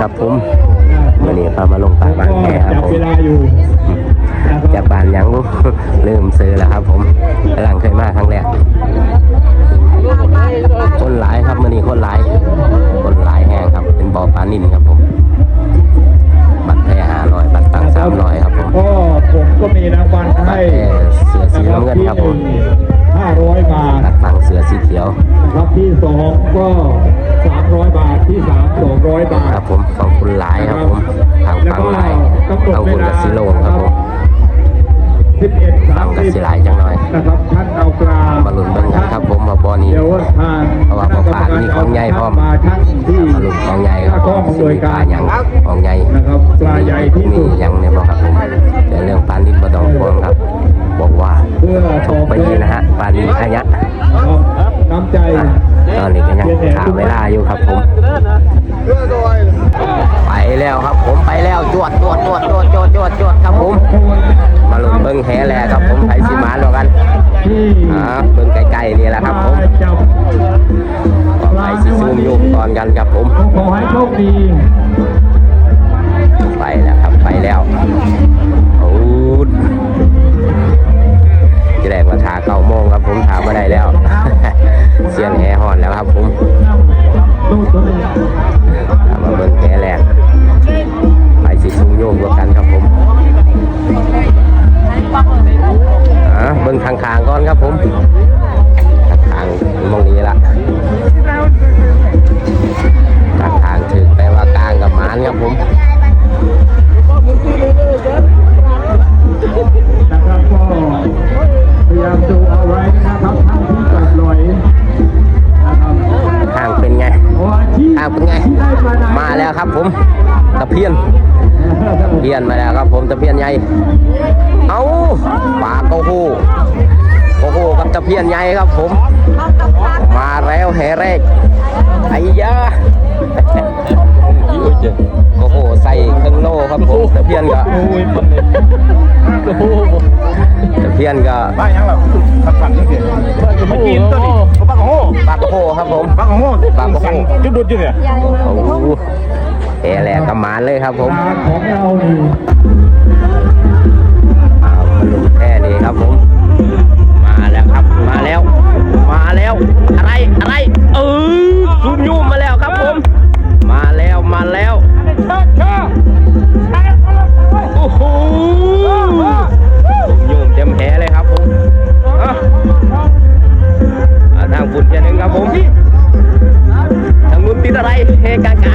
ครับผมวันนี้พามาลงตากบาง สิบเอ็ดฟัสางมกับสิหลายจังหน่อยนะครับท่านเอากลางมาลุ้นเบิ่งกันครับผมว่าบอนี้เพราะว่าบอปลามีของใหญ่พร้อมมาท่านที่มาลุ้นของใหญ่ครับข้องสิอำนวยมีปลารหยังของใหญ่นะครับปลาใหญ่ที่มีสุดหยังเนี่ยบอกครับผมแต่เรื่องปลานินมาดองพวงครับ บอกว่าชตอมบไปแทดีนนะฮะปลานินขยะน้ำใจอะตอนนี้ก็ยังขามเวลาอยู่ครับผม ไปแล้วครับผมไปแล้วจวดจวดจวดจวดจวดจวดจวดครับผม มาลุ้นเบิ้งแหแลครับผมไทยสีมาแล้วกันที่อ่าเบิ้งใกลๆนี่แหละครับผมไปสิซูมยุบก่อนกันครับผมขอให้โชคดีไปแล้วครับไปแล้วโอ้จะได้มาทาเก้าโมงครับผมทามาได้แล้ว เสียงแหหอนแล้วครับผมลูกตัว เองทามาเบิ้งแหแรกไปสิซูมโยกกันครับผมอ่าเบิ้งทางคางก่อนครับผมทางคางมองนี้ละทางคางถึงแปลว่ากลางกับมานครับผม เพียนเพียนมาแล้วครับผมตะเพียนใหญ่เอาปลาโกโหโกโหกับตะเพียนใหญ่ครับผม มาแล้วแห่แรกไอ้ยาโกโหใส่เครื่องโล่ครับผมตะเพียนก็ตะเพียนก็บ้านยังหรอผักผักนี่เดียวมากินตัวนี้ปลากระโหปลาโกโหครับผมปลากระโหปลากระโหจุดดุดอยู่เนี่ยโอ้โห แห่แรกกับหมานเลยครับผมงาของเรานี่เอามาลุ้นแค่นี้ครับผม มาแล้วครับ มาแล้ว มาแล้ว อะไร อะไร เออซูมยูมมาแล้วครับผม มาแล้ว มาแล้วโอ้โหซูมยูมเต็มแผลเลยครับผมทางบุญแค่นึงครับผมทางนู้นติดอะไรเฮกางกา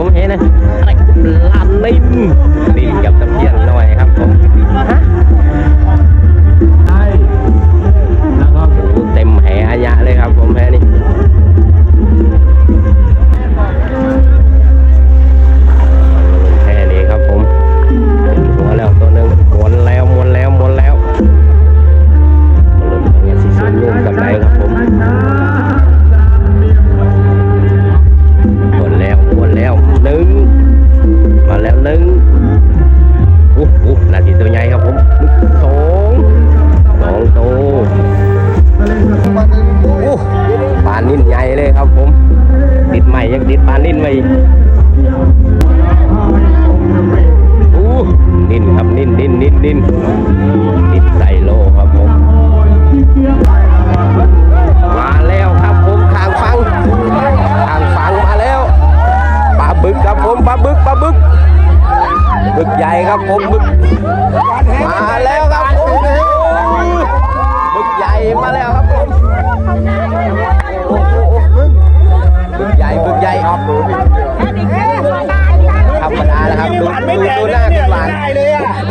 ผมองเห็นนะอะไรลานนิ่มนี่กับตะเพียน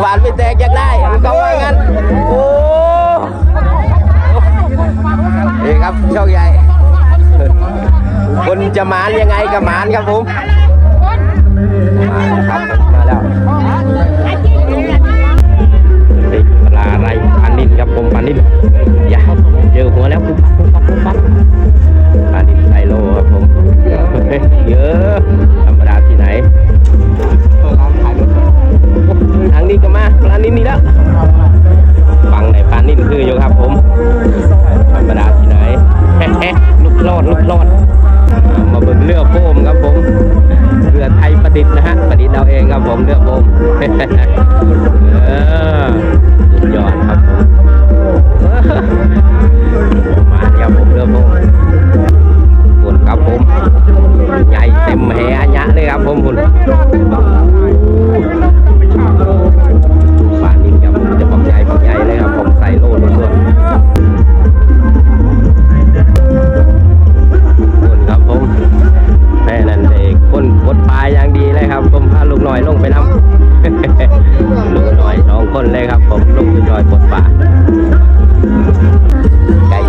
านไม่แตกยังได้มันก็ว่างั้นโอ้นี่ครับโชคใหญ่ คนจะหมานยังไงกับหมานครับผมมาแล้วครับมาแล้วปลาอะไรปลานินครับผมปลานินอย่าเจอหัวแล้วปุ๊บปั๊บปุ๊บปุ๊บปลานินไซโลครับผมเยอะ อยลงไปน้ำลูกน่อยสองคนเลยครับผมลูกน่อยกดปลา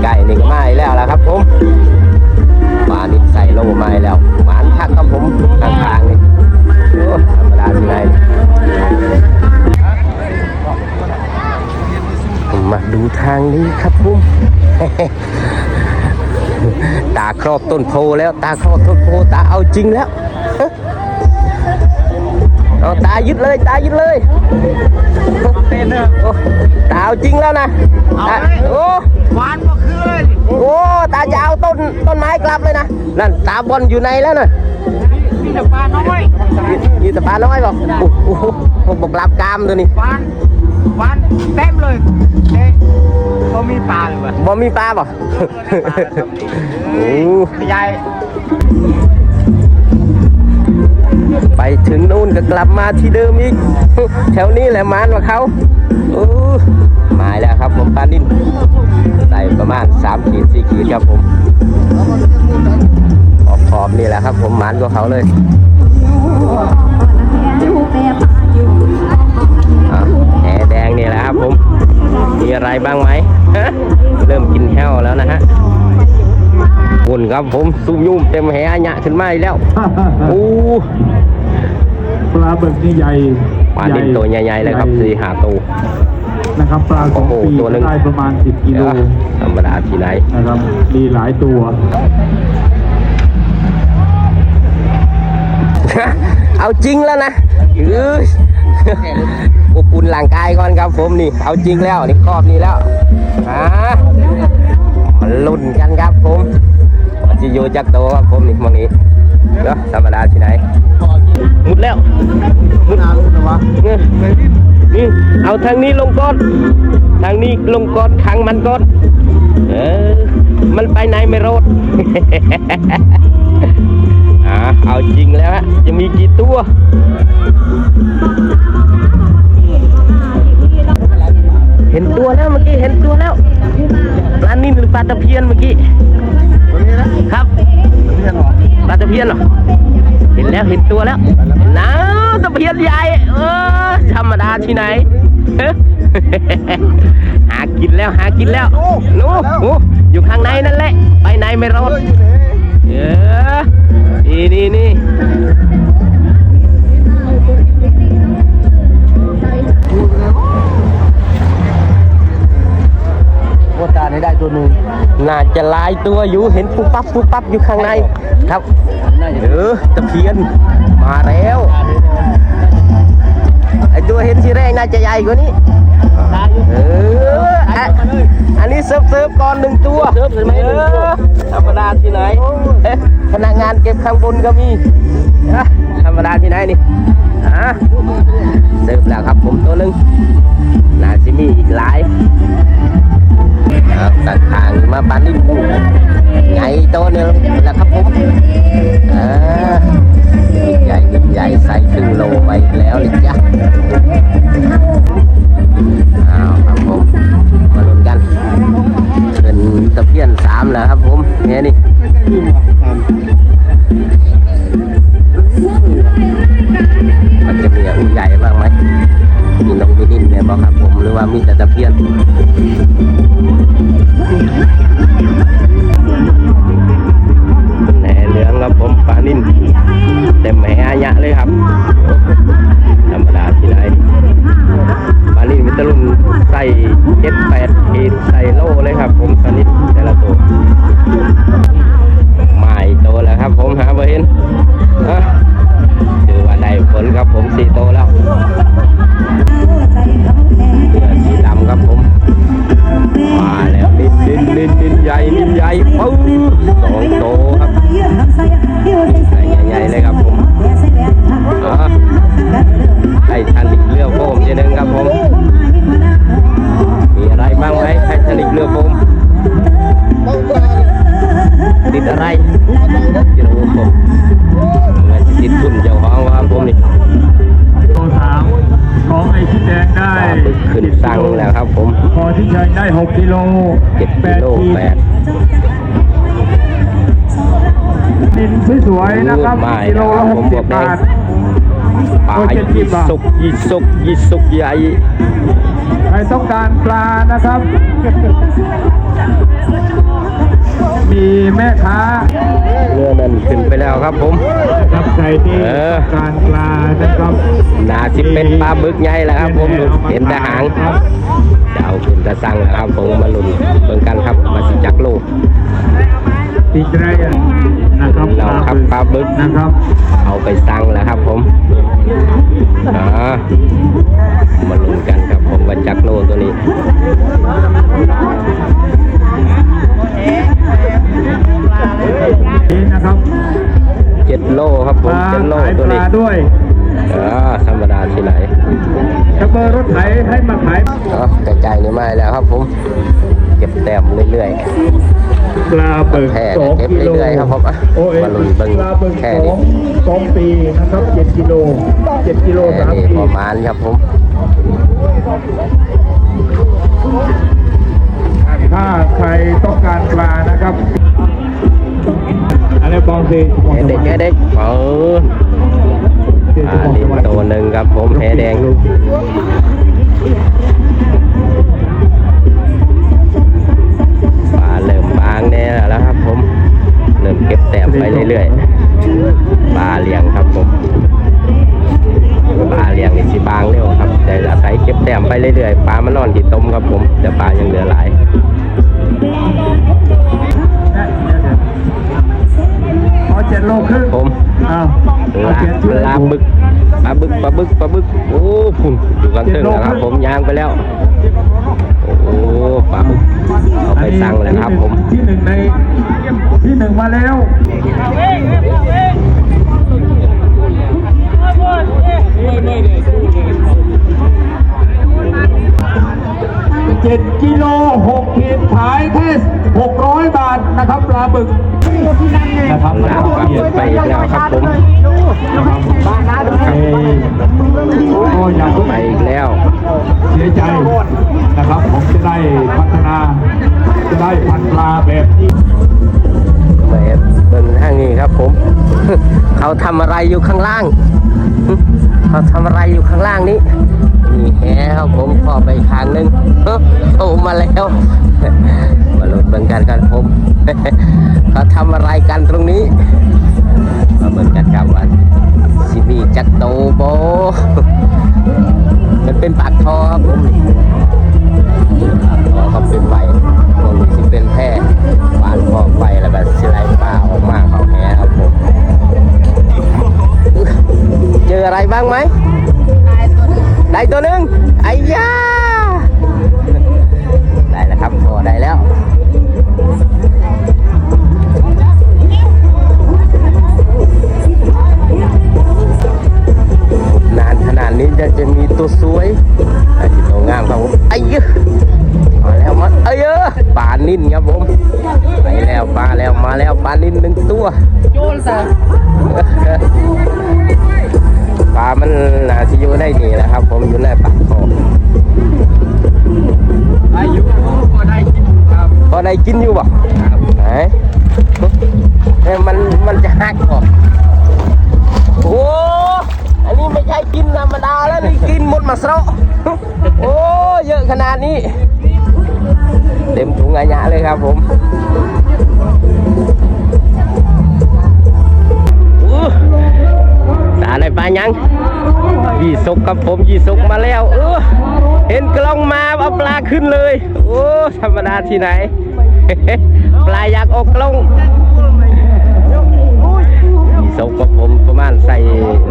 ไก่ๆนี่ก็มาแล้วล่ะครับผมปลานี่ใส่โลมาแล้วหวานคักครับผมทางทางนี่ธรรมดาที่ไหนมาดูทางนี้ครับผมตาครอบต้นโพแล้วตาครอบต้นโพตาเอาจริงแล้ว เอาตายึดเลยตายึดเลยโอ้ตาเอาจริงแล้วนะตาโอ้หวานก็คือเลยโอ้ตาจะเอาต้นต้นไม้กลับเลยนะนั่นตาบอลอยู่ในแล้วน่ะมีแต่ปลาน้อยมีมีแต่ปลาน้อยบอกโอ้โหผมบอกกลับกามตัวนี้หวานหวานเต็มเลยเด็กเขามีปลาเลยวะบ่มีปลาบ่โอ้ใหญ่ ไปถึงนู่นก็กลับมาที่เดิมอีก แถวนี้แหละมานว่าเขาอมาแล้วครับผมปลานิ่นใส่ประมาณ3ขีด4ขีดครับผมขอบขอบๆนี่แหละครับ ผมหมานกว่าเขาเลยแหแดงนี่แหละครับผม มีอะไรบ้างไหม เริ่มกินแห้วแล้วนะฮะ อุ่นครับผมซุ่มยุ่มเต็มแหอัญญะขึ้นมาอีกแล้วโอ้ปลาบึกนี่ใหญ่ปลาดินตัวใหญ่ๆเลยครับสี่หาตัวนะครับปลาสองโอ้โหปีตัวหนึ่งได้ประมาณ 10กิโลธรรมดาที่ไหนนะครับมีหลายตัว เอาจริงแล้วนะเอ้ยอบอุ่นร่างกายก่อนครับผมนี่ เอาจริงแล้วนี่ครอบนี่แล้วอ่ามันลุ้นกันครับผมว่า จะอยู่จักโตครับผมนี่มองนี้เนาะธรรมดาที่ไหนมุดแล้วมุดเนี่ยนี่เอาทางนี้ลงก้อนทางนี้ลงก้อนขังมันก้อนเออมันไปไหนไม่รอดอ่าเอาจริงแล้วฮะจะมีกี่ตัวเห็นตัวแล้วเมื่อกี้เห็นตัวแล้วปลานิ่มหรือปลาตะเพียนเมื่อกี้ ครับปลาตะเพียนเหรอเห็นแล้วเห็นตัวแล้วน้าตะเพียนใหญ่เออธรรมดาที่ไหนหากินแล้วหากินแล้วนู้โอ้อยู่ข้างในนั่นแหละ ไปไหนไม่รอดเออนี่นี่นี่ ว่าตาได้ได้ตัวหนึ่งน่าจะหลายตัวอยู่เห็นปุ๊บปั๊บปุ๊บปั๊บอยู่ข้างใน ครับเออตะเพียนมาแล้วไอตัวเห็นทีแรกน่าจะใหญ่กว่านี้เอออะอันนี้เซิร์ฟเซิร์ฟก่อนหนึ่งตัวเซิร์ฟใช่ไหมธรรมดาที่ไหนเอ๊ะพนักงานเก็บข้างบนก็มีอะธรรมดาที่ไหนนี่อะเซิร์ฟแล้วครับผมตัวหนึ่งน่าจะมีอีกหลาย ครับตัดทางมาปานนี่ไงตัวหนึงแหละครับผมอ่าใหญ่ใหญ่ใส่ครึ่งโลไปแล้วเลยจ้ะอ้าวครับผมมาลุ้นกันเำแล้วครับผมแค่ยนี้มันจะมีอุ้ใหญ่บ้างไหมมีน้องมินินเนี่ยบอกครับผมหรือว่ามีแต่ตะเพียน ใส่โลเลยครับ ผมป อะไรกิโลผมเงินติดคุณเจ้าของครับผมนี่โลสามของไอ้ที่แดงได้ขึ้นสั่งแล้วครับ ผมพอที่ชัยได้หกกิโลเจ็ดกิโลแปดดินสวยๆนะครับกิโลละหกสิบบอกได้บาทปลายี่สุกยี่สุกยี่สุกใหญ่ใครต้องการปลานะครับ มีแม่ค้าเรือนั้นขึ้นไปแล้วครับผมครับใครที่เออต้องการปลานะครับนาสิเป็นปลาบึกใหญ่แล้วครับผมเห็นแต่หางจะเอาขึ้นจะสั่งแล้วครับผมมาลุ้นเบิ่งกันครับมาสิจักลูกติดไรอะนะครับเราครับปลาบึกนะครับ เอาไปสั่งแล้วครับผมอ่ามาลุ้นกันครับผมว่าจักโลตัวนี้นี่ ตัวปนี้ลาด้วยอ่าธรรมดาที่ไหนถ้าเบอร์รถไถให้มาขายเนาะกระจายนี่ไม่แล้วครับผม เก็บแต้มเรื่อยปลาเบิกแพร่สองเก็บกิโลเรื่อยๆครับผมอะโอ้เอ็มาลุ้นเบิ่งปลาเบิกแค่สนี้องสองปีนะครับเจ็ดกิโลเจ็ดกิโลๆแค่สามนี้ปีประมาณครับผมถ้าใครต้องการปลานะครับอะไรบองเซแค่เด็กแค่เด็กเออ อ่านี่ตัวหนึ่งครับผมแพแดงปลาเริ่มบางแน่แล้วครับ ผมเริ่มเก็บแต้มไปเรื่อยๆปลาเลี้ยงครับผมปลาเลี้ยงนี่สิบางเร็วครับ แต่อาศัยเก็บแต้มไปเรื่อยๆปลามันนอนที่ต้มครับผมแต่ปลายังเหลือหลายเอาเจ็ดโลครึ่งผม อ้าวเอาลาเจ็ดชุดลาบึกปลาบึกปลาบึกปลาบึกโอ้พุ่นอยู่กันเตึงนะครับผมยางไปแล้วโอ้ปลาบึกเอาไปสั่งแล้วครับผมที่หนึ่งในที่หนึ่งมาแล้วเจ็ดกิโลหกขีดขายแค่หกร้อยบาทนะครับปลาบึกนะครับลาปลาบึกไปอีกแล้วครับผมเอ้ยโอ้ยอย่าเพิ่งไปอีกแล้ว เสียใจนะครับผมจะได้พัฒนาจะได้พันปลาแบบนี้แหมเบิ่งทางนี้ครับผม เขาทำอะไรอยู่ข้างล่าง เขาทำอะไรอยู่ข้างล่างนี้ มีแหครับผมพอไปทางหนึงเฮ้อโอ้มาแล้วมาลุ้นเบิ่งกันครับผมเขาทำอะไรกันตรงนี้มาเบิ่งกันครับว่าสิมีจักโตโบมันเป็นปากทอครับผมปากทอครับเป็นไหวตรงนี้สิเป็นแพร่หวานพอกไฟแล้วแบบสไลด์ปลาออกมาเขาแหครับผมเจออะไรบ้างไหม ได้ หักออกโอ้อันนี้ไม่ใช่กินธรรมดาแล้วนี่กินหมดมาสระโอ้เยอะขนาดนี้ เต็มถุงอาญะเลยครับผมอู้ตาในปลายังยี่สกครับผมยี่สกมาแล้วเออเห็นกล้องมาเอาปลาขึ้นเลย โอ้ธรรมดาที่ไหน ปลาอยากออกกล้อง ยี่สกครับผมประมาณใส่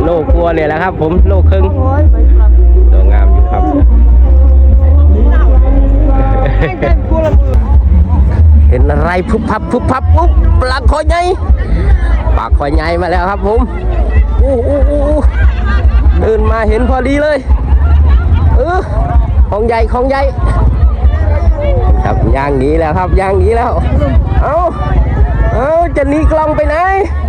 โลกลัวเนี่ยแหละครับ ผมโลครึ่งตัวงามอยู่ครับเห็นอะไรพุบพับพุบพับปุ๊บปลาคอยใหญ่ปลาคอยใหญ่มาแล้วครับผมโอ้โหเดินมาเห็นพอดีเลยเออของใหญ่ของใหญ่ครับย่างหนีแล้วครับย่างหนีแล้ว เอาเอาจะหนีกล้องไปไหนเอา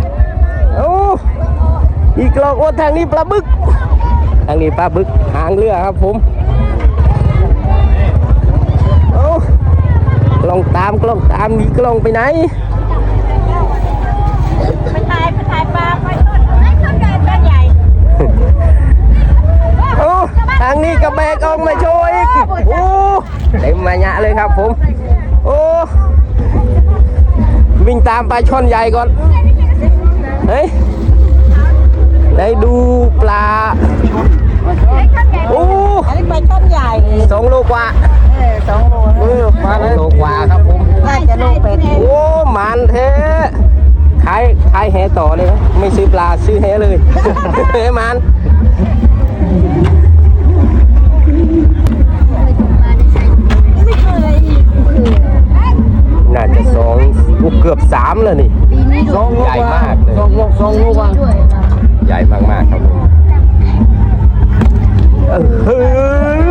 หนีกล้องโอ้ทางนี้ปลาบึก ทางนี้ปลาบึกหางเรือครับผมเอากล้องตามกล้องตามมีกล้องไปไหนไปถ่ายไปถ่ายปลาไปต้นไม้ต้นใหญ่ต้นใหญ่โอ้ทางนี้กระแบกออกมาโชว์อีกโอ้เต็มมาหยะเลยครับผม โอ้วิ่งตามไปลาช่อนใหญ่ก่อนเฮ้ย ได้ดูปลา โอ้อันนี้ปลาช่อนใหญ่สองโลกว่าเออสองโลเออปลาโลกว่าครับผมน่าจะลูกเป็ดโอ้มันเทขายขายแหต่อเลยไหมไม่ซื้อปลาซื้อแหเลยเฮ้มันไม่เคยน่าจะสองโอ้เกือบสามแล้วนี่ใหญ่มากเลยสองโลสองโลวาง ใหญ่มากมากๆครับผมเออเฮ้ย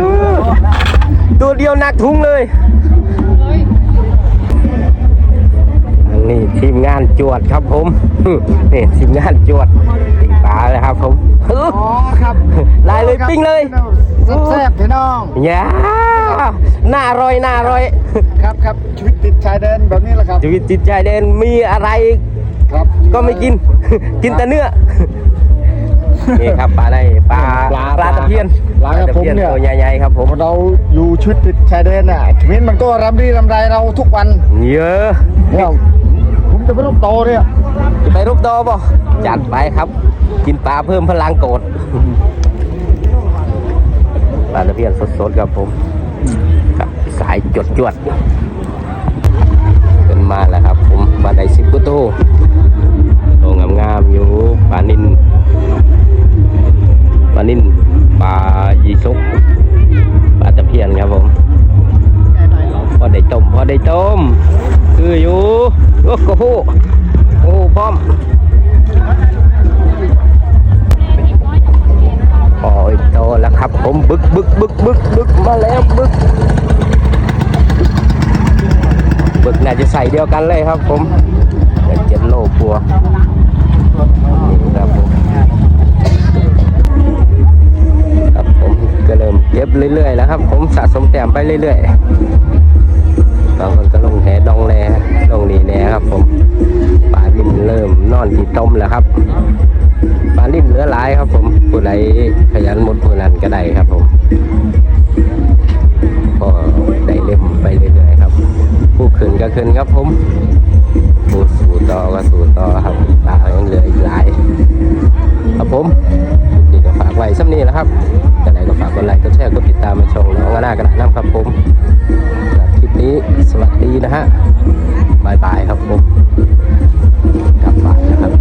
ตัวเดียวหนักทุงเลยอันนี้ทีมงานจวดครับผมนี่ทีมงานจวดปิงปลาเลยครับผมเอออ๋อครับลายเลยปิ้งเลยแซ่บๆพี่น้องอย่าหน้าอร่อยหน้าอร่อยครับครับชีวิตติดชายแดนแบบนี้แหละครับชีวิตจิตใจเด่นมีอะไร ครับก็ไม่กิน กินแต่เนื้อ นี่ครับปลาในปลาปลาตะเพียนปลากระพงเนี่ยตัวใหญ่ๆครับผมเราอยู่ชีวิตติดชายแดนน่ะชีวิตมันก็รำรีรำไรเราทุกวันเยอะเนี่ยผมจะไปรูปโตเนี่ยจะไปรูปดอบ่จัดไปครับ กินปลาเพิ่มพลังโกรธปลาตะเพียนสดๆครับผมครับสายจดจวดๆขึ้นมาแล้วครับผมปลาไดสิบกุโตโตงามๆอยู่ปลานินปลานินปลายีสุกปลาตะเพียนครับผมพอได้ต้มพอได้ต้ม คืออยู่โอ้โหโอ้พร้อมโอ้ยโตแล้วครับผมบึกบึกบึกบึกบึกมาแล้วบึกบึกน่าจะใส่เดียวกันเลยครับผมเดี๋ยวเจ็ดโลปัว เริ่มเก็บเรื่อยๆแล้วครับ ผมสะสมแต้มไปเรื่อยๆบางคนก็ลงแหดองแหลงนีแหนครับ ผมปลานิ่มเริ่มนอนที่ต้มแล้วครับปลานิ่มเหลือหลายครับ ผมผู้ใดขยันหมดผู้นั้นก็ได้ครับ ผมก็ได้เล่มไปเรื่อยๆครับ ผู้ขึ้นก็ขึ้นครับ ผมผู้สู่ต่อก็สู่ต่อครับปลายังเหลืออีกหลาย ครับผมนี่ก็ฝากไว้ซ้ำนี้นะครับจะไหนก็ฝากกดไลค์กดแชร์กดติดตามมาชมน้องอนากันนะครับผมคลิปนี้สวัสดีนะฮะบายบายครับผมกลับบ้านนะครับ